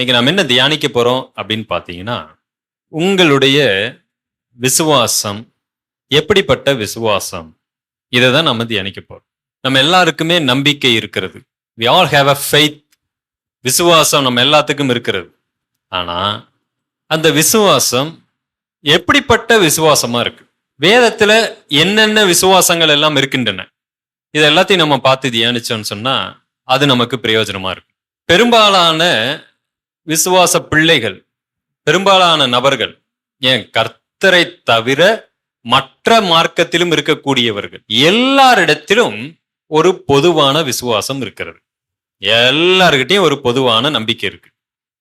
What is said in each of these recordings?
இன்னைக்கு நாம் என்ன தியானிக்க போறோம் அப்படின்னு பார்த்தீங்கன்னா உங்களுடைய விசுவாசம் எப்படிப்பட்ட விசுவாசம்? இதை தான் நம்ம தியானிக்க போறோம். நம்ம எல்லாருக்குமே நம்பிக்கை இருக்கிறது. We all have a faith விசுவாசம் நம்ம எல்லாத்துக்கும் இருக்கிறது. ஆனா அந்த விசுவாசம் எப்படிப்பட்ட விசுவாசமா இருக்கு? வேதத்துல என்னென்ன விசுவாசங்கள் எல்லாம் இருக்கின்றன? இது எல்லாத்தையும் நம்ம பார்த்து தியானிச்சோம்னு சொன்னா அது நமக்கு பிரயோஜனமா இருக்கும். பெரும்பாலான விசுவாச பிள்ளைகள் பெரும்பாலான நபர்கள் ஏன் கர்த்தரை தவிர மற்ற மார்க்கத்திலும் இருக்கக்கூடியவர்கள் எல்லாரிடத்திலும் ஒரு பொதுவான விசுவாசம் இருக்கிறது. எல்லார்கிட்டையும் ஒரு பொதுவான நம்பிக்கை இருக்கு.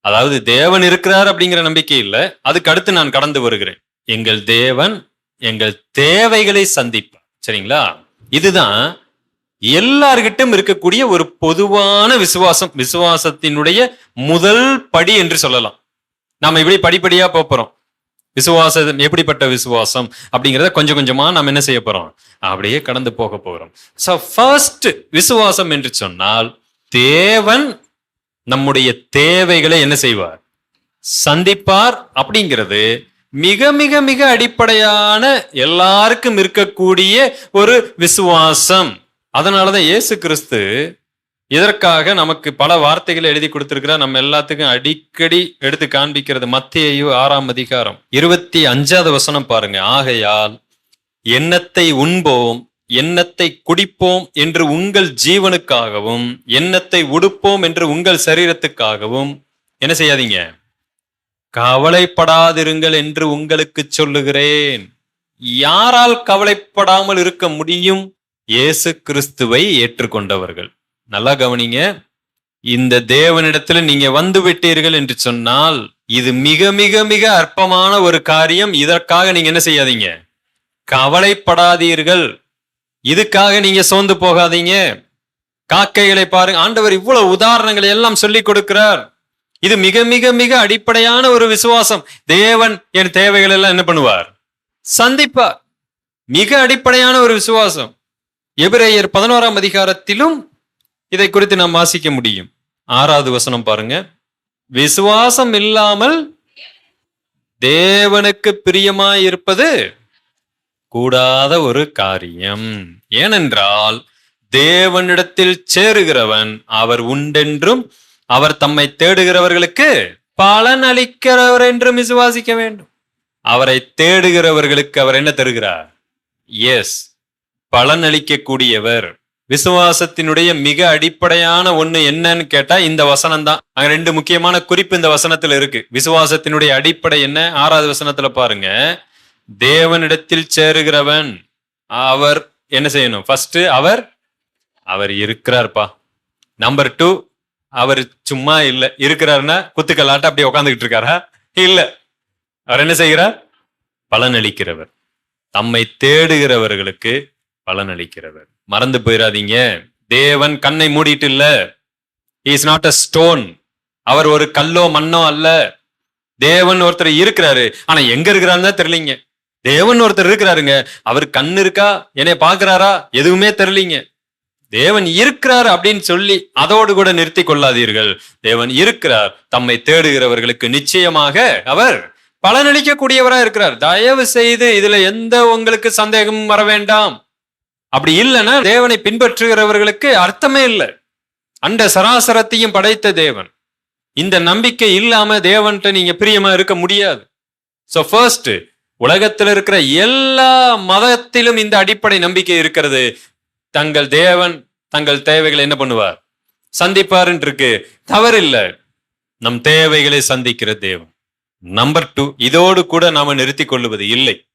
அதாவது தேவன் இருக்கிறார் அப்படிங்கிற நம்பிக்கை இல்லை அதுக்கு அடுத்து நான் கடந்து வருகிறேன். எங்கள் தேவன் எங்கள் தேவைகளை சந்திப்பார். சரிங்களா? இதுதான் எல்லார்கிட்டும் இருக்கக்கூடிய ஒரு பொதுவான விசுவாசம் விசுவாசத்தினுடைய முதல் படி என்று சொல்லலாம். நாம இப்படி படிப்படியா போறோம். விசுவாசம் எப்படிப்பட்ட விசுவாசம் அப்படிங்கிறத கொஞ்சம் கொஞ்சமா நம்ம என்ன செய்ய போறோம்? அப்படியே கடந்து போக போகிறோம் ஸோ ஃபர்ஸ்ட் விசுவாசம் என்று சொன்னால் தேவன் நம்முடைய தேவைகளை என்ன செய்வார்? சந்திப்பார். அப்படிங்கிறது மிக மிக மிக அடிப்படையான எல்லாருக்கும் இருக்கக்கூடிய ஒரு விசுவாசம். அதனாலதான் இயேசு கிறிஸ்து இதற்காக நமக்கு பல வார்த்தைகளை எழுதி கொடுத்திருக்கிறார். நம்ம எல்லாத்துக்கும் அடிக்கடி எடுத்து காண்பிக்கிறது மத்தியையு ஆறாம் அதிகாரம். இருபத்தி அஞ்சாவது வசனம் பாருங்க. ஆகையால் எண்ணத்தை உண்போம் எண்ணத்தை குடிப்போம் என்று உங்கள் ஜீவனுக்காகவும் எண்ணத்தை உடுப்போம் என்று உங்கள் சரீரத்துக்காகவும் என்ன செய்யாதீங்க? கவலைப்படாதிருங்கள் என்று உங்களுக்கு சொல்லுகிறேன். யாரால் கவலைப்படாமல் இருக்க முடியும்? இயேசு கிறிஸ்துவை ஏற்றுக்கொண்டவர்கள். நல்லா கவனிங்க. இந்த தேவனிடத்துல நீங்க வந்து விட்டீர்கள் என்று சொன்னால் இது மிக மிக மிக அற்பமான ஒரு காரியம். இதற்காக நீங்க என்ன செய்யாதீங்க? கவலைப்படாதீர்கள். இதுக்காக நீங்க சோர்ந்து போகாதீங்க. காக்கைகளை பாருங்க. ஆண்டவர் இவ்வளவு உதாரணங்களை எல்லாம் சொல்லி கொடுக்கிறார். இது மிக மிக மிக அடிப்படையான ஒரு விசுவாசம். தேவன் என் தேவைகள் எல்லாம் என்ன பண்ணுவார்? சந்திப்பார். மிக அடிப்படையான ஒரு விசுவாசம். எபிரேயர் பதினோராம் அதிகாரத்திலும் இதை குறித்து நாம் வாசிக்க முடியும். ஆறாவது வசனம் பாருங்க. விசுவாசம் இல்லாமல் தேவனுக்கு பிரியமாய் இருப்பது கூடாத ஒரு காரியம். ஏனென்றால் தேவனிடத்தில் சேருகிறவன் அவர் உண்டென்றும் அவர் தம்மை தேடுகிறவர்களுக்கு பலன் அளிக்கிறவர் என்றும் விசுவாசிக்க வேண்டும். அவரை தேடுகிறவர்களுக்கு அவர் என்ன தருகிறார்? எஸ் பலனளிக்கக்கூடியவர். விசுவாசத்தினுடைய மிக அடிப்படையான ஒண்ணு என்னன்னு கேட்டா இந்த வசனம் தான் அங்க ரெண்டு முக்கியமான குறிப்பு இந்த வசனத்துல இருக்கு. விசுவாசத்தினுடைய அடிப்படை என்ன? ஆறாவது வசனத்துல பாருங்க. தேவனிடத்தில் சேருகிறவன் அவர் என்ன செய்யணும்? ஃபர்ஸ்ட் அவர் அவர் இருக்கிறார்ப்பா. நம்பர் டூ அவர் சும்மா இல்ல. இருக்கிறாருன்னா குத்துக்கலாட்ட அப்படியே உட்காந்துக்கிட்டு இருக்காரா? இல்ல. அவர் என்ன செய்கிறார்? பலனளிக்கிறவர். தம்மை தேடுகிறவர்களுக்கு பலனளிக்கிறவர். மறந்து போயிடாதீங்க தேவன் கண்ணை மூடிட்டு இல்ல. இஸ் நாட் அ ஸ்டோன் அவர் ஒரு கல்லோ மண்ணோ அல்ல. தேவன் ஒருத்தர் இருக்கிறாரு. ஆனா எங்க இருக்கிறாருன்னு தான் தெரியலீங்க. தேவன் ஒருத்தர் இருக்கிறாருங்க. அவர் கண் இருக்கா? என்னைய பாக்குறாரா எதுவுமே தெரியலீங்க. தேவன் இருக்கிறார் அப்படின்னு சொல்லி அதோடு கூட நிறுத்தி கொள்ளாதீர்கள். தேவன் இருக்கிறார். தம்மை தேடுகிறவர்களுக்கு நிச்சயமாக அவர் பலனளிக்கக்கூடியவராக இருக்கிறார் தயவு செய்து இதுல எந்த உங்களுக்கு சந்தேகமும் வர வேண்டாம். அப்படி இல்லைன்னா தேவனை பின்பற்றுகிறவர்களுக்கு அர்த்தமே இல்லை. அண்ட சராசரத்தையும் படைத்த தேவன். இந்த நம்பிக்கை இல்லாம தேவன்கிட்ட நீங்க பிரியமா இருக்க முடியாது. சோ ஃபர்ஸ்ட் உலகத்தில் இருக்கிற எல்லா மதத்திலும் இந்த அடிப்படை நம்பிக்கை இருக்கிறது. தங்கள் தேவன் தங்கள் தேவைகளை என்ன பண்ணுவார்? சந்திப்பாருன் இருக்கு தவறில்லை. நம் தேவைகளை சந்திக்கிற தேவன். நம்பர் டூ இதோடு கூட நாம நிறுத்தி கொள்ளுவது இல்லை.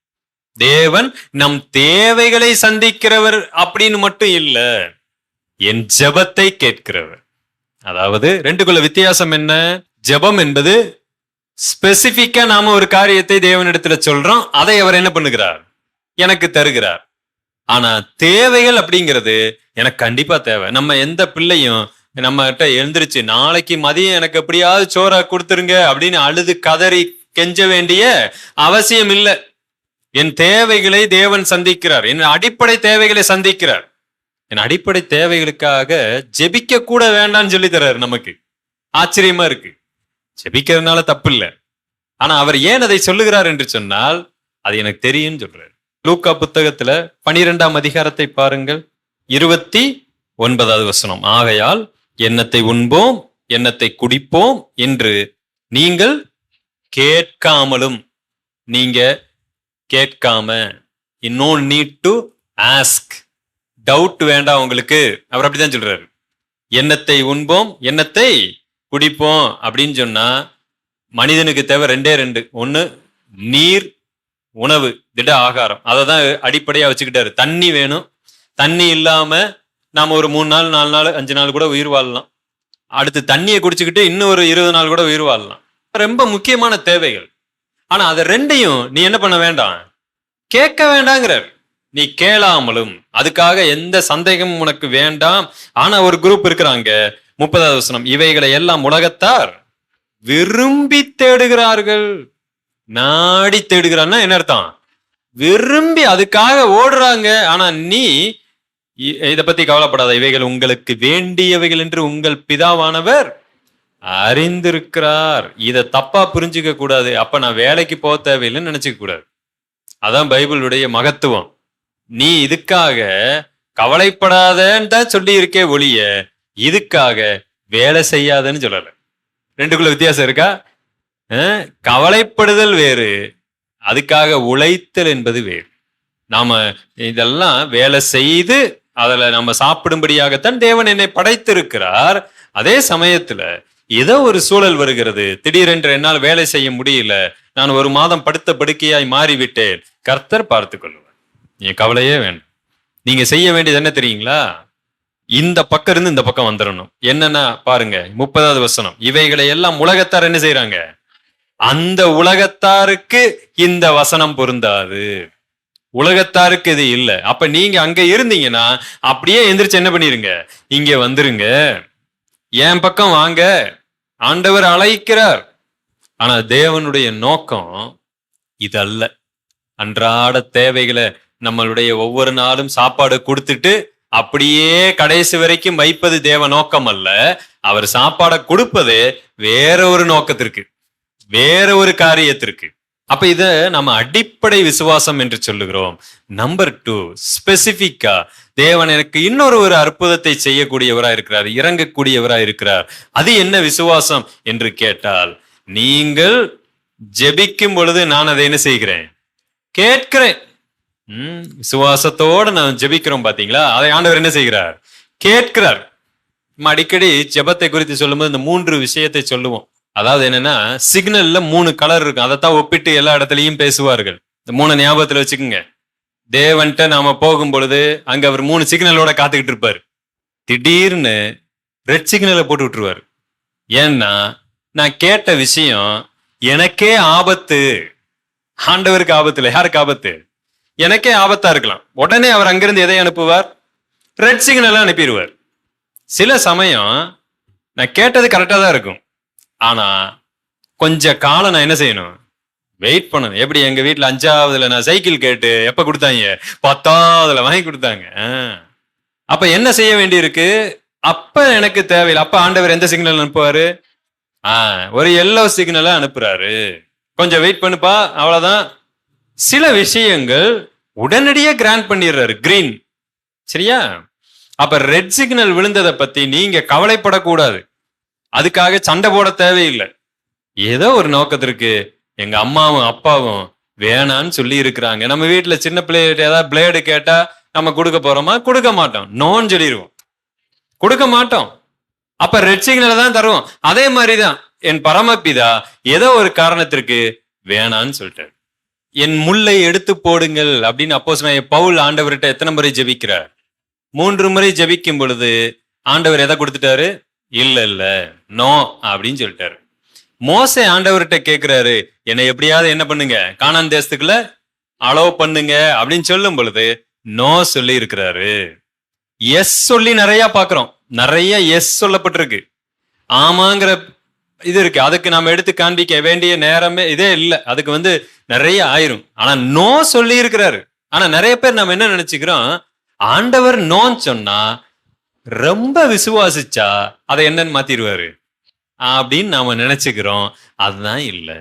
தேவன் நம் தேவைகளை சந்திக்கிறவர் அப்படின்னு மட்டும் இல்ல என் ஜெபத்தை கேட்கிறவர். அதாவது ரெண்டுக்குள்ள வித்தியாசம் என்ன? ஜெபம் என்பது ஸ்பெசிபிக்கா நாம ஒரு காரியத்தை தேவனிடத்துல சொல்றோம் அதை அவர் என்ன பண்ணுகிறார்? எனக்கு தருகிறார். ஆனா தேவைகள் அப்படிங்கிறது எனக்கு கண்டிப்பா தேவை. நம்ம எந்த பிள்ளையும் நம்ம கிட்ட எழுந்திருச்சு நாளைக்கு மதியம் எனக்கு எப்படியாவது சோறா கொடுத்துருங்க அப்படின்னு அழுது கதறி கெஞ்ச வேண்டிய அவசியம் இல்லை. என் தேவைகளை தேவன் சந்திக்கிறார். என் அடிப்படை தேவைகளை சந்திக்கிறார். என் அடிப்படை தேவைகளுக்காக ஜெபிக்க கூட வேண்டாம்னு சொல்லி தர்றாரு நமக்கு. ஆச்சரியமா இருக்கு. ஜெபிக்கிறதுனால தப்பு இல்லை ஆனா அவர் ஏன் அதை சொல்லுகிறார் என்று சொன்னால் அது எனக்கு தெரியும் சொல்றாரு. லூக்கா புத்தகத்துல பனிரெண்டாம் அதிகாரத்தை பாருங்கள். இருபத்தி ஒன்பதாவது வசனம். ஆகையால் எண்ணத்தை உண்போம் எண்ணத்தை குடிப்போம் என்று நீங்கள் கேட்காமலும் நீங்க கேட்காம இன்னும் நீட் டு ஆஸ்க் டவுட் வேண்டாம் உங்களுக்கு. அவர் அப்படிதான் சொல்றாரு. எண்ணத்தை உண்போம் எண்ணத்தை குடிப்போம்? அப்படின்னு சொன்னா மனிதனுக்கு தேவை ரெண்டே ரெண்டு. ஒன்று நீர் உணவு திட ஆகாரம். அதை தான் அடிப்படையாக வச்சுக்கிட்டாரு. தண்ணி வேணும். தண்ணி இல்லாம நாம் ஒரு மூணு நாள் நாலு நாள் அஞ்சு நாள் கூட உயிர் வாழலாம். அடுத்து தண்ணியை குடிச்சுக்கிட்டு இன்னும் ஒரு இருபது நாள் கூட உயிர் வாழலாம். ரொம்ப முக்கியமான தேவைகள். ஆனா அதை ரெண்டையும் நீ என்ன பண்ண வேண்டாம்? கேட்க வேண்டாங்கிறார். நீ கேளாமலும் அதுக்காக எந்த சந்தேகமும் உனக்கு வேண்டாம். ஆனா ஒரு குரூப் இருக்கிறாங்க. முப்பதாவது வசனம் இவைகளை எல்லாம் உலகத்தார் விரும்பி தேடுகிறார்கள். நாடி தேடுகிறான்னா என்ன அர்த்தம்? விரும்பி அதுக்காக ஓடுறாங்க. ஆனா நீ இதை பத்தி கவலைப்படாத. இவைகள் உங்களுக்கு வேண்டியவைகள் என்று உங்கள் பிதாவானவர் அறிந்திருக்கிறார். இதை தப்பா புரிஞ்சுக்க கூடாது. அப்ப நான் வேலைக்கு போக தேவையில்லைன்னு நினைச்சுக்க கூடாது. அதான் பைபிளுடைய மகத்துவம். நீ இதுக்காக கவலைப்படாதன்னு தான் சொல்லி இருக்கே ஒழிய இதுக்காக வேலை செய்யாதன்னு சொல்லல. ரெண்டுக்குள்ள வித்தியாசம் இருக்கா? கவலைப்படுதல் வேறு அதுக்காக உழைத்தல் என்பது வேறு. நாம இதெல்லாம் வேலை செய்து அதில் நம்ம சாப்பிடும்படியாகத்தான் தேவன் என்னை படைத்திருக்கிறார். அதே சமயத்துல ஏதோ ஒரு சூழல் வருகிறது. திடீரென்று என்னால் வேலை செய்ய முடியல. நான் ஒரு மாதம் படுத்த படுக்கையாய் மாறிவிட்டேன். கர்த்தர் பார்த்து கொள்ளுவார். நீங்க கவலையே வேணும் நீங்க செய்ய வேண்டியது என்ன தெரியுங்களா? இந்த பக்கம் இருந்து இந்த பக்கம் வந்துடணும் என்னன்னா பாருங்க முப்பதாவது வசனம். இவைகளை எல்லாம் உலகத்தார் என்ன செய்யறாங்க அந்த உலகத்தாருக்கு இந்த வசனம் பொருந்தாது. உலகத்தாருக்கு இது இல்லை. அப்ப நீங்க அங்க இருந்தீங்கன்னா அப்படியே எந்திரிச்சு என்ன பண்ணிருங்க? இங்க வந்துருங்க. என் பக்கம் வாங்க? ஆண்டவர் அழைக்கிறார். ஆனா தேவனுடைய நோக்கம் இதல்ல. அன்றாட தேவைகளை நம்மளுடைய ஒவ்வொரு நாளும் சாப்பாடு கொடுத்துட்டு அப்படியே கடைசி வரைக்கும் வைப்பது தேவ நோக்கம் அல்ல அவர் சாப்பாடை கொடுப்பது வேற ஒரு நோக்கத்திற்கு வேற ஒரு காரியத்திற்கு. அப்ப இத நம்ம அடிப்படை விசுவாசம் என்று சொல்லுகிறோம். நம்பர் டூ ஸ்பெசிபிக்கா தேவன் எனக்கு இன்னொரு ஒரு அற்புதத்தை செய்யக்கூடியவரா இருக்கிறார் இறங்கக்கூடியவரா இருக்கிறார். அது என்ன விசுவாசம் என்று கேட்டால் நீங்கள் ஜெபிக்கும் பொழுது நான் அதை என்ன செய்கிறேன்? கேட்கிறேன். ம், விசுவாசத்தோடு நான் ஜெபிக்கிறோம் பாத்தீங்களா? அதை ஆண்டவர் என்ன செய்கிறார்? கேட்கிறார். நம்ம அடிக்கடி ஜெபத்தை குறித்து சொல்லும்போது இந்த மூன்று விஷயத்தை சொல்லுவோம். அதாவது என்னன்னா சிக்னல்ல மூணு கலர் இருக்கும். அதைத்தான் ஒப்பிட்டு எல்லா இடத்துலயும் பேசுவார்கள். இந்த மூணு ஞாபகத்துல வச்சுக்கோங்க. தேவன்ட்ட நாம போகும் பொழுது அங்க அவர் மூணு சிக்னலோட காத்துக்கிட்டு இருப்பாரு. திடீர்னு ரெட் சிக்னலை போட்டு விட்டுருவாரு. ஏன்னா நான் கேட்ட விஷயம் எனக்கே ஆபத்து. ஆண்டவருக்கு ஆபத்து இல்லை. யாருக்கு ஆபத்து? எனக்கே ஆபத்தா இருக்கலாம். உடனே அவர் அங்கிருந்து எதை அனுப்புவார்? ரெட் சிக்னல் அனுப்பிடுவார். சில சமயம் நான் கேட்டது கரெக்டாக தான் இருக்கும். ஆனா கொஞ்ச காலம் நான் என்ன செய்யணும்? வெயிட் பண்ணணும். எப்படி எங்க வீட்டுல அஞ்சாவதுல நான் சைக்கிள் கேட்டு எப்ப கொடுத்தாங்க? பத்தாவதுல வாங்கி கொடுத்தாங்க. ஆ. அப்ப என்ன செய்ய வேண்டியிருக்கு? அப்ப எனக்கு தேவையில்லை. அப்ப ஆண்டவர் எந்த சிக்னல் அனுப்புவாரு? ஆ ஒரு எல்லோ சிக்னலை அனுப்புறாரு. கொஞ்சம் வெயிட் பண்ணுப்பா. அவ்வளவுதான். சில விஷயங்கள் உடனடியே கிராண்ட் பண்ணிடுறாரு. கிரீன் சரியா? அப்ப ரெட் சிக்னல் விழுந்ததை பத்தி நீங்க கவலைப்படக்கூடாது. அதுக்காக சண்டை போட தேவையில்லை. ஏதோ ஒரு நோக்கத்திற்கு எங்க அம்மாவும் அப்பாவும் வேணான்னு சொல்லி இருக்கிறாங்க நம்ம வீட்டுல சின்ன பிள்ளைகிட்ட ஏதாவது பிளேடு கேட்டா நம்ம கொடுக்க போறோமா? கொடுக்க மாட்டோம். நோன்னு சொல்லிடுவோம் கொடுக்க மாட்டோம். அப்ப ரெட் தான் தருவோம். அதே மாதிரிதான் என் பரமபிதா ஏதோ ஒரு காரணத்திற்கு வேணான்னு சொல்லிட்டாரு. என் முல்லை எடுத்து போடுங்கள் அப்படின்னு அப்போஸ் பவுல் ஆண்டவர்கிட்ட எத்தனை முறை ஜெபிக்கிறார்? மூன்று முறை ஜெபிக்கும் பொழுது ஆண்டவர் எதை கொடுத்துட்டாரு? இல்ல இல்ல நோ அப்படின்னு சொல்லிட்டாரு. மோசை ஆண்டவர்கிட்ட கேட்கிறாரு என்னை எப்படியாவது என்ன பண்ணுங்க? காணான் தேசத்துக்குள்ள அலோவ் பண்ணுங்க அப்படின்னு சொல்லும் பொழுது நோ சொல்லி இருக்கிறாரு. எஸ் சொல்லி நிறைய பாக்குறோம். நிறைய எஸ் சொல்லப்பட்டிருக்கு. ஆமாங்கிற இது இருக்கு. அதுக்கு நம்ம எடுத்து காண்பிக்க வேண்டிய நேரமே இதே இல்லை. அதுக்கு வந்து நிறைய ஆயிரும். ஆனா நோ சொல்லி இருக்கிறாரு. ஆனா நிறைய பேர் நம்ம என்ன நினைச்சுக்கிறோம்? ஆண்டவர் நோன்னு சொன்னா ரொம்ப விசுவாசிச்சா அதை என்னன்னு மாத்திடுவாரு. அப்படின்னு நாம நினைச்சுக்கிறோம். அதுதான் இல்லை.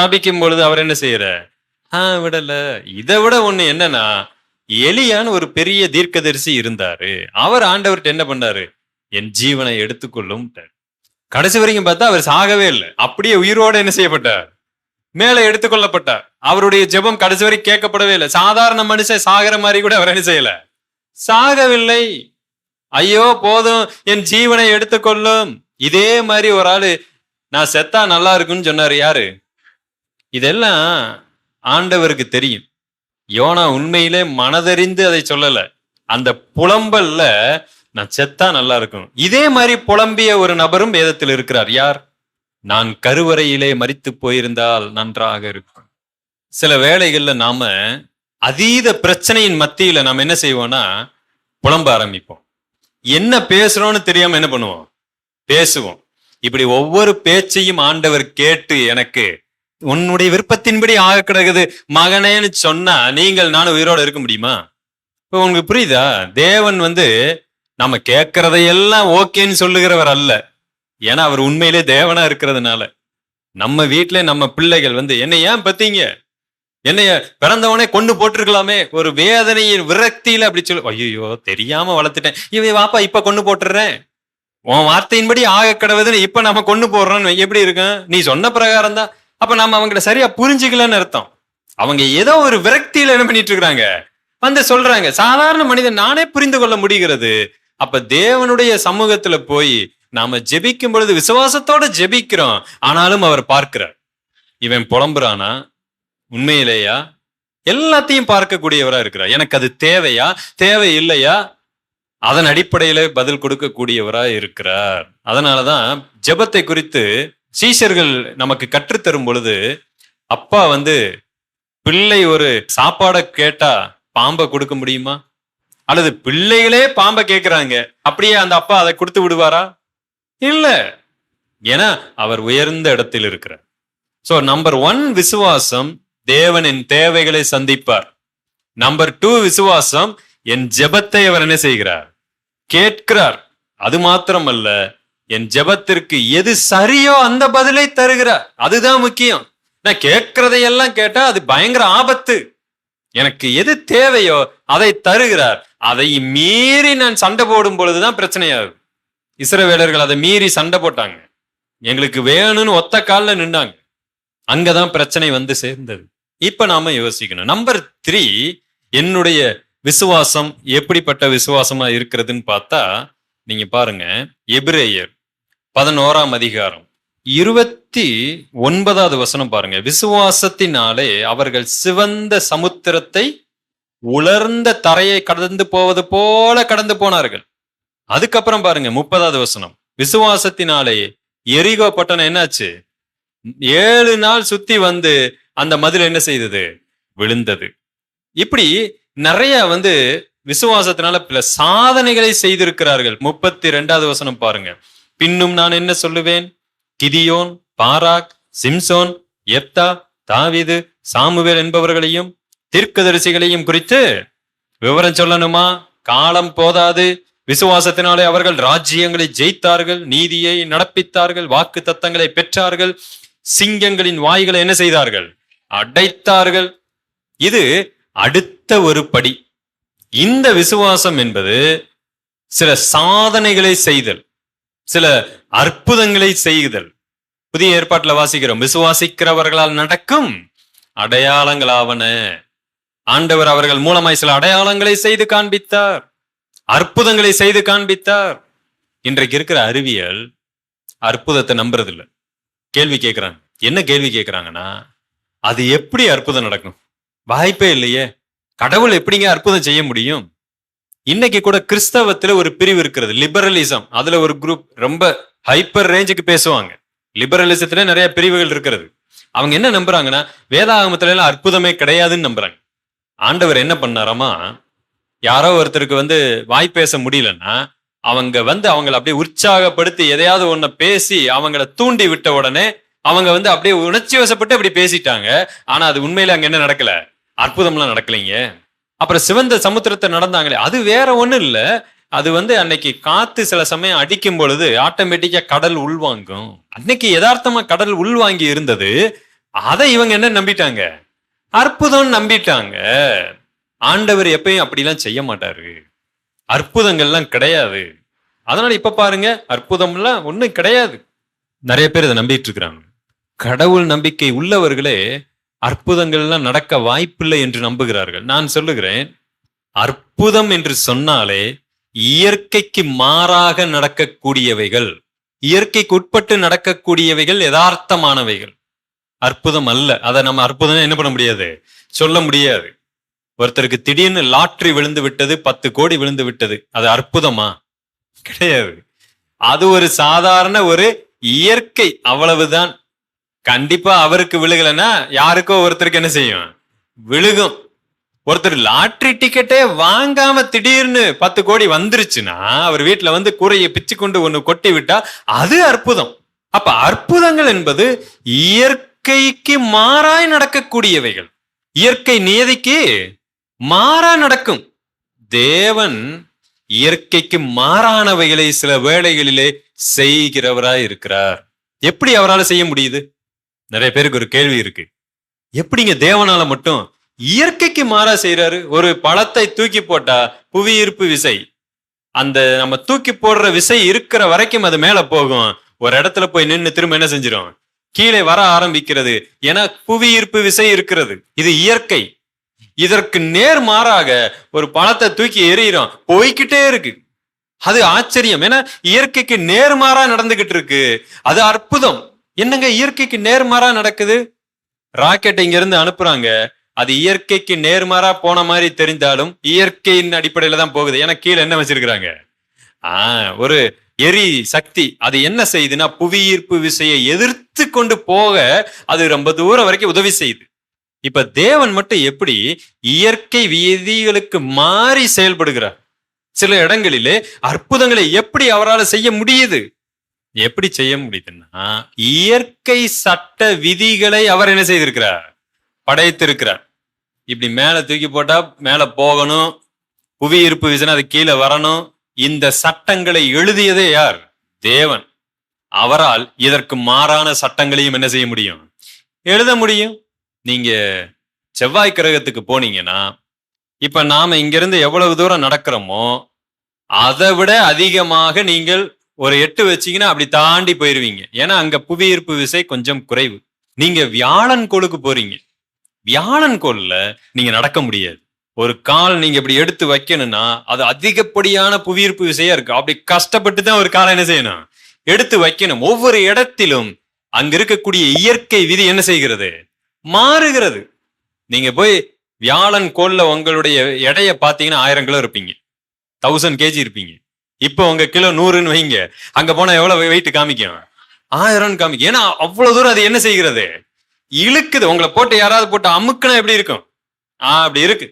சபிக்கும் பொழுது அவர் என்ன செய்யற? ஆஹ் விடல. இதை விட ஒண்ணு என்னன்னா எலியான்னு ஒரு பெரிய தீர்க்கதரிசி இருந்தாரு. அவர் ஆண்டவர்கிட்ட என்ன பண்ணாரு? என் ஜீவனை எடுத்துக்கொள்ளும் கடைசி வரைக்கும் பார்த்தா அவர் சாகவே இல்லை. அப்படியே உயிரோட என்ன செய்யப்பட்டார்? மேலே எடுத்துக்கொள்ளப்பட்டார். அவருடைய ஜெபம் கடைசி வரை கேட்கப்படவே இல்லை. சாதாரண மனுஷன் சாகிற மாதிரி கூட அவர் என்ன செய்யல. சாகவில்லை. ஐயோ போதும். என் ஜீவனை எடுத்துக்கொள்ளும். இதே மாதிரி ஒரு ஆளு நான் செத்தா நல்லா இருக்குன்னு சொன்னாரு யாரு? இதெல்லாம் ஆண்டவருக்கு தெரியும். யோனா உண்மையிலே மனதறிந்து அதை சொல்லல. அந்த புலம்பல்ல நான் செத்தா நல்லா இருக்கும். இதே மாதிரி புலம்பிய ஒரு நபரும் வேதத்தில் இருக்கிறார். யார்? நான் கருவறையிலே மறித்து போயிருந்தால் நன்றாக இருக்கும். சில வேளைகள்ல நாம அதீத பிரச்சனையின் மத்தியில நாம் என்ன செய்வோம்னா புலம்ப ஆரம்பிப்போம். என்ன பேசுறோம்னு தெரியாம என்ன பண்ணுவோம்? பேசுவோம். இப்படி ஒவ்வொரு பேச்சையும் ஆண்டவர் கேட்டு எனக்கு உன்னுடைய விருப்பத்தின்படி ஆக கிடக்குது மகனேன்னு சொன்னா நீங்கள் நானும் உயிரோட இருக்க முடியுமா? இப்போ உங்களுக்கு புரியுதா? தேவன் வந்து நம்ம கேட்கறதையெல்லாம் ஓகேன்னு சொல்லுகிறவர் அல்ல. ஏன்னா அவர் உண்மையிலே தேவனா இருக்கிறதுனால. நம்ம வீட்ல நம்ம பிள்ளைகள் வந்து என்னை ஏன் பத்தீங்க? என்னைய பிறந்தவனே கொண்டு போட்டிருக்கலாமே. ஒரு வேதனையின் விரக்தியில அப்படி சொல்லு ஐயோ தெரியாம வளர்த்துட்டேன். இவன் வாப்பா இப்ப கொண்டு போட்டுறேன். உன் வார்த்தையின்படி ஆக கிடவுதுன்னு இப்ப நம்ம கொண்டு போடுறோம்னு எப்படி இருக்கும்? நீ சொன்ன பிரகாரம் தான். அப்ப நம்ம அவங்கள சரியா புரிஞ்சுக்கலன்னு அர்த்தம். அவங்க ஏதோ ஒரு விரக்தியில என்ன பண்ணிட்டு இருக்கிறாங்க வந்து சொல்றாங்க சாதாரண மனிதன் நானே புரிந்து கொள்ள முடிகிறது. அப்ப தேவனுடைய சமூகத்துல போய் நாம ஜெபிக்கும் பொழுது விசுவாசத்தோட ஜெபிக்கிறோம். ஆனாலும் அவர் பார்க்கிறார். இவன் புலம்புறானா? உண்மையிலேயா? எல்லாத்தையும் பார்க்கக்கூடியவரா இருக்கிறார். எனக்கு அது தேவையா? தேவை இல்லையா? அதன் அடிப்படையில பதில் கொடுக்கக்கூடியவரா இருக்கிறார். அதனாலதான் ஜெபத்தை குறித்து சீஷர்கள் நமக்கு கற்றுத்தரும் பொழுது அப்பா வந்து பிள்ளை ஒரு சாப்பாடை கேட்டா பாம்பை கொடுக்க முடியுமா? அல்லது பிள்ளைகளே பாம்பை கேட்கிறாங்க அப்படியே அந்த அப்பா அதை கொடுத்து விடுவாரா? இல்ல. ஏன்னா அவர் உயர்ந்த இடத்தில் இருக்கிறார். சோ நம்பர் ஒன் விசுவாசம் தேவனின் தேவைகளை சந்திப்பார். நம்பர் டூ விசுவாசம் என் ஜெபத்தை அவர் என்ன செய்கிறார்? கேட்கிறார். அது மாத்திரமல்ல என் ஜெபத்திற்கு எது சரியோ அந்த பதிலை தருகிறார். அதுதான் முக்கியம். நான் கேட்கிறதையெல்லாம் கேட்டா அது பயங்கர ஆபத்து. எனக்கு எது தேவையோ அதை தருகிறார். அதை மீறி நான் சண்டை போடும் பொழுதுதான் பிரச்சனையாகும். இஸ்ரவேலர்கள் அதை மீறி சண்டை போட்டாங்க. எங்களுக்கு வேணும்னு ஒத்த காலில் நின்னாங்க. அங்கதான் பிரச்சனை வந்து சேர்ந்தது. இப்ப நாம யோசிக்கணும். நம்பர் த்ரீ என்னுடைய விசுவாசம் எப்படிப்பட்ட விசுவாசமா இருக்கிறதுன்னு பார்த்தா நீங்க பாருங்க எபிரேயர் பதினோராம் அதிகாரம். இருபத்தி ஒன்பதாவது வசனம் பாருங்க. விசுவாசத்தினாலே அவர்கள் சிவந்த சமுத்திரத்தை உலர்ந்த தரையை கடந்து போவது போல கடந்து போனார்கள். அதுக்கப்புறம் பாருங்க முப்பதாவது வசனம். விசுவாசத்தினாலே எரிகோ பட்டணம் என்னாச்சு? ஏழு நாள் சுத்தி வந்து அந்த மதில் என்ன செய்தது? விழுந்தது. இப்படி நிறைய வந்து விசுவாசத்தினால பல சாதனைகளை செய்திருக்கிறார்கள். முப்பத்தி ரெண்டாவது வசனம் பாருங்க. பின்னும் நான் என்ன சொல்லுவேன்? கிதியோன் பாராக் சிம்சோன் எப்தா தாவிது சாமுவேல் என்பவர்களையும் தீர்க்கதரிசிகளையும் குறித்து விவரம் சொல்லணுமா? காலம் போதாது. விசுவாசத்தினாலே அவர்கள் ராஜ்யங்களை ஜெயித்தார்கள் நீதியை நடப்பித்தார்கள் வாக்கு தத்தங்களை பெற்றார்கள். சிங்கங்களின் வாய்களை என்ன செய்தார்கள்? அடைத்தார்கள். இது அடுத்த ஒரு படி. இந்த விசுவாசம் என்பது சில சாதனைகளை செய்தல் சில அற்புதங்களை செய்தல். புதிய ஏற்பாட்டில் வாசிக்கிறோம். விசுவாசிக்கிறவர்களால் நடக்கும் அடையாளங்களாவன ஆண்டவர் அவர்கள் மூலமாய் சில அடையாளங்களை செய்து காண்பித்தார். அற்புதங்களை செய்து காண்பித்தார். இன்றைக்கு இருக்கிற அறிவியல் அற்புதத்தை நம்புறதில்லை. கேள்வி கேட்குறாங்க என்ன கேள்வி கேட்குறாங்கன்னா அது எப்படி அற்புதம் நடக்கும்? வாய்ப்பே இல்லையே. கடவுள் எப்படிங்க அற்புதம் செய்ய முடியும்? இன்னைக்கு கூட கிறிஸ்தவத்துல ஒரு பிரிவு இருக்கிறது. லிபரலிசம். அதுல ஒரு குரூப் ரொம்ப ஹைப்பர் ரேஞ்சுக்கு பேசுவாங்க. லிபரலிசத்துல நிறைய பிரிவுகள் இருக்கிறது. அவங்க என்ன நம்புறாங்கன்னா வேதாகமத்துல எல்லாம் அற்புதமே கிடையாதுன்னு நம்புறாங்க. ஆண்டவர் என்ன பண்ணாராமா? யாரோ ஒருத்தருக்கு வந்து வாய் பேச முடியலன்னா அவங்க வந்து அவங்கள அப்படியே உற்சாகப்படுத்தி எதையாவது ஒன்ன பேசி அவங்கள தூண்டி விட்ட உடனே அவங்க வந்து அப்படியே உணர்ச்சி வசப்பட்டு அப்படி பேசிட்டாங்க. ஆனா அது உண்மையில அங்க என்ன நடக்கல? அற்புதம்லாம் நடக்கலைங்க. அப்புறம் சிவந்த சமுத்திரத்தை நடந்தாங்களே அது வேற ஒன்றும் இல்லை. அது வந்து அன்னைக்கு காத்து சில சமயம் அடிக்கும் பொழுது ஆட்டோமேட்டிக்கா கடல் உள்வாங்கும். அன்னைக்கு யதார்த்தமா கடல் உள்வாங்கி இருந்தது. அதை இவங்க என்ன நம்பிட்டாங்க? அற்புதம் நம்பிட்டாங்க. ஆண்டவர் எப்பயும் அப்படிலாம் செய்ய மாட்டாரு. அற்புதங்கள்லாம் கிடையாது. அதனால இப்ப பாருங்க அற்புதம்லாம் ஒன்றும் கிடையாது. நிறைய பேர் இதை நம்பிட்டு இருக்கிறாங்க. கடவுள் நம்பிக்கை உள்ளவர்களே அற்புதங்கள்லாம் நடக்க வாய்ப்பில்லை என்று நம்புகிறார்கள். நான் சொல்லுகிறேன் அற்புதம் என்று சொன்னாலே இயற்கைக்கு மாறாக நடக்கக்கூடியவைகள் இயற்கைக்கு உட்பட்டு நடக்கக்கூடியவைகள் யதார்த்தமானவைகள். அற்புதம் அல்ல. அதை நம்ம அற்புதம் என்ன பண்ண முடியாது? சொல்ல முடியாது. ஒருத்தருக்கு திடீர்னு லாட்ரி விழுந்து விட்டது பத்து கோடி விழுந்து விட்டது. அது அற்புதமா? கிடையாது. அது ஒரு சாதாரண ஒரு இயற்கை. அவ்வளவுதான். கண்டிப்பா அவருக்கு விழுகலைன்னா யாருக்கோ ஒருத்தருக்கு என்ன செய்யும்? விழுகும். ஒருத்தர் லாட்ரி டிக்கெட்டே வாங்காம திடீர்னு பத்து கோடி வந்துருச்சுன்னா அவர் வீட்டுல வந்து கூரையை பிச்சு கொண்டு ஒண்ணு கொட்டி விட்டா அது அற்புதம். அப்ப அற்புதங்கள் என்பது இயற்கைக்கு மாறாய் நடக்கக்கூடியவைகள். இயற்கை நியதிக்கு மாறா நடக்கும். தேவன் இயற்கைக்கு மாறானவைகளை சில வேளைகளிலே செய்கிறவராய் இருக்கிறார். எப்படி அவரால் செய்ய முடியுது? நிறைய பேருக்கு ஒரு கேள்வி இருக்கு. எப்படிங்க தேவனால மட்டும் இயற்கைக்கு மாறா செய்யறாரு ஒரு பழத்தை தூக்கி போட்டா புவி ஈர்ப்பு விசை. அந்த நம்ம தூக்கி போடுற விசை இருக்கிற வரைக்கும் அது மேல போகும். ஒரு இடத்துல போய் நின்று திரும்ப என்ன செஞ்சிடும் கீழே வர ஆரம்பிக்கிறது. ஏன்னா புவி ஈர்ப்பு விசை இருக்கிறது. இது இயற்கை. இதற்கு நேர் மாறாக ஒரு பழத்தை தூக்கி எறிகிறோம் போய்கிட்டே இருக்கு. அது ஆச்சரியம். ஏன்னா இயற்கைக்கு நேர்மாறா நடந்துகிட்டு இருக்கு. அது அற்புதம். என்னங்க இயற்கைக்கு நேர்மாறா நடக்குது? ராக்கெட் இங்க இருந்து அனுப்புறாங்க. அது இயற்கைக்கு நேர்மாறா போன மாதிரி தெரிந்தாலும் இயற்கையின் அடிப்படையில தான் போகுது. ஏன்னா கீழே என்ன வச்சிருக்கிறாங்க? ஆஹ் ஒரு எரி சக்தி. அது என்ன செய்யுதுன்னா புவியீர்ப்பு விசையை எதிர்த்து கொண்டு போக அது ரொம்ப தூரம் வரைக்கும் உதவி செய்யுது. இப்ப தேவன் மட்டும் எப்படி இயற்கை விதிகளுக்கு மாறி செயல்படுகிறார்? சில இடங்களிலே அற்புதங்களை எப்படி அவரால் செய்ய முடியுது? எப்படி செய்ய முடியுதுன்னா இயற்கை சட்ட விதிகளை அவர் என்ன செய்திருக்கிறார்? படைத்திருக்கிறார். இப்படி மேல தூக்கி போட்டா மேல போகணும் புவி ஈர்ப்பு விசைனா அது கீழே வரணும். இந்த சட்டங்களை எழுதியதே யார்? தேவன். அவரால் இதற்கு மாறான சட்டங்களையும் என்ன செய்ய முடியும்? எழுத முடியும். நீங்க செவ்வாய் கிரகத்துக்கு போனீங்கன்னா இப்ப நாம இங்கிருந்து எவ்வளவு தூரம் நடக்கிறோமோ அதை விட அதிகமாக நீங்கள் ஒரு எட்டு வச்சீங்கன்னா அப்படி தாண்டி போயிருவீங்க. ஏன்னா அங்க புவியீர்ப்பு விசை கொஞ்சம் குறைவு. நீங்க வியாழன் கோளுக்கு போறீங்க. வியாழன் கோள்ல நீங்க நடக்க முடியாது. ஒரு கால் நீங்க இப்படி எடுத்து வைக்கணும்னா அது அதிகப்படியான புவியீர்ப்பு விசையா இருக்கு அப்படி கஷ்டப்பட்டு தான் ஒரு காலை என்ன செய்யணும்? எடுத்து வைக்கணும். ஒவ்வொரு இடத்திலும் அங்க இருக்கக்கூடிய இயற்கை விதி என்ன செய்கிறது? மாறுகிறது. நீங்க போய் வியாழன் கோல்ல உங்களுடைய எடையை பார்த்தீங்கன்னா ஆயிரம் கிலோ இருப்பீங்க. தௌசண்ட் கேஜி இருப்பீங்க. இப்போ உங்க கிலோ நூறுன்னு வைங்க. அங்க போனா எவ்வளவு வெயிட் காமிக்கும்? ஆயிரம் காமிக்கும். ஏன்னா அவ்வளவு தூரம் அது என்ன செய்கிறது? இழுக்குது. உங்களை போட்டு யாராவது போட்டு அமுக்குனா எப்படி இருக்கும்? ஆ அப்படி இருக்கு.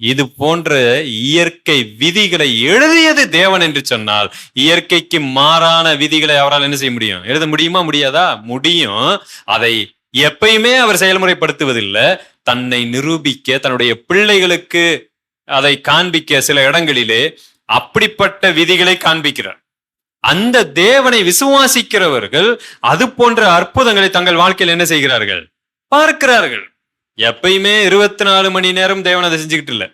இது போன்ற இயற்கை விதிகளை எழுதியது தேவன் என்று சொன்னால் இயற்கைக்கு மாறான விதிகளை அவரால் என்ன செய்ய முடியும்? எழுத முடியுமா? முடியாதா? முடியும். அதை எப்பயுமே அவர் செயல்முறைப்படுத்துவதில்லை. தன்னை நிரூபிக்க தன்னுடைய பிள்ளைகளுக்கு அதை காண்பிக்க சில இடங்களிலே அப்படிப்பட்ட விதிகளை காண்பிக்கிறார். அந்த தேவனை விசுவாசிக்கிறவர்கள் அது போன்ற அற்புதங்களை தங்கள் வாழ்க்கையில் என்ன செய்கிறார்கள்? பார்க்கிறார்கள். எப்பயுமே இருபத்தி நாலு மணி நேரம் தேவன் அதை செஞ்சுக்கிட்டு இல்ல.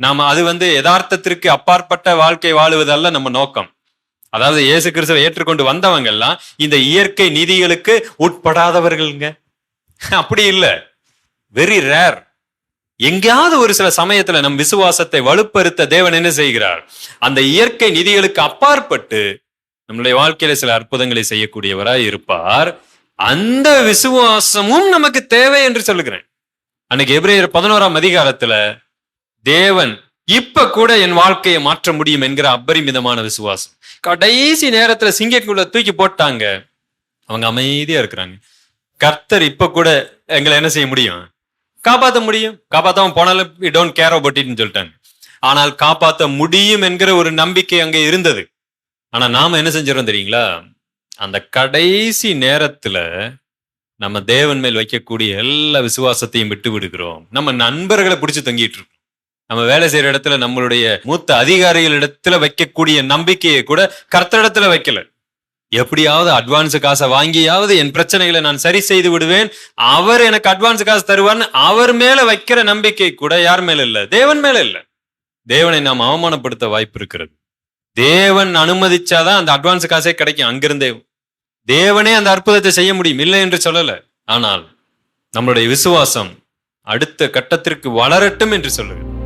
நாம அது வந்து யதார்த்தத்திற்கு அப்பாற்பட்ட வாழ்க்கை வாழுவதல்ல நம்ம நோக்கம். அதாவது இயேசு கிறிஸ்துவை ஏற்றுக்கொண்டு வந்தவங்க எல்லாம் இந்த இயற்கை நீதிகளுக்கு உட்படாதவர்கள்ங்க. அப்படி இல்லை. வெரி ரேர் எங்கேயாவது ஒரு சில சமயத்துல நம் விசுவாசத்தை வலுப்படுத்த தேவன் என்ன செய்கிறார்? அந்த இயற்கை நிதிகளுக்கு அப்பாற்பட்டு நம்முடைய வாழ்க்கையில சில அற்புதங்களை செய்யக்கூடியவராய் இருப்பார். அந்த விசுவாசமும் நமக்கு தேவை என்று சொல்லுகிறேன். அன்னைக்கு எப்ரேயர் பதினோராம் அதிகாரத்துல தேவன் இப்ப கூட என் வாழ்க்கையை மாற்ற முடியும் என்கிற அபரிமிதமான விசுவாசம். கடைசி நேரத்துல சிங்கக்குள்ள தூக்கி போட்டாங்க. அவங்க அமைதியா இருக்கிறாங்க. கர்த்தர் இப்ப கூட எங்களை என்ன செய்ய முடியும்? காப்பாத்த முடியும். காப்பாத்தாம போனாலும் டோன்ட் கேர் அபவுட் இட்னு சொல்லிட்டாங்க ஆனால் காப்பாத்த முடியும் என்கிற ஒரு நம்பிக்கை அங்கே இருந்தது. ஆனா நாம என்ன செஞ்சிடறோம் தெரியுங்களா? அந்த கடைசி நேரத்துல நம்ம தேவன் மேல் வைக்கக்கூடிய எல்லா விசுவாசத்தையும் விட்டு விடுகிறோம். நம்ம நண்பர்களை பிடிச்சி தங்கிட்டு இருக்கோம். நம்ம வேலை செய்யற இடத்துல நம்மளுடைய மூத்த அதிகாரிகள் இடத்துல வைக்கக்கூடிய நம்பிக்கையை கூட கர்த்தரிடத்துல வைக்கல. எப்படியாவது அட்வான்ஸ் காசை வாங்கியாவது என் பிரச்சனைகளை நான் சரி செய்து விடுவேன். அவர் எனக்கு அட்வான்ஸ் காசு தருவார்னு அவர் மேல வைக்கிற நம்பிக்கை கூட யார் மேல இல்ல? தேவன் மேல இல்ல. தேவனை நாம் அவமானப்படுத்த வாய்ப்பு இருக்கிறது. தேவன் அனுமதிச்சாதான் அந்த அட்வான்ஸ் காசே கிடைக்கும் அங்கிருந்தே. தேவனே அந்த அற்புதத்தை செய்ய முடியும். இல்லை என்று சொல்லல. ஆனால் நம்மளுடைய விசுவாசம் அடுத்த கட்டத்திற்கு வளரட்டும் என்று சொல்லுங்க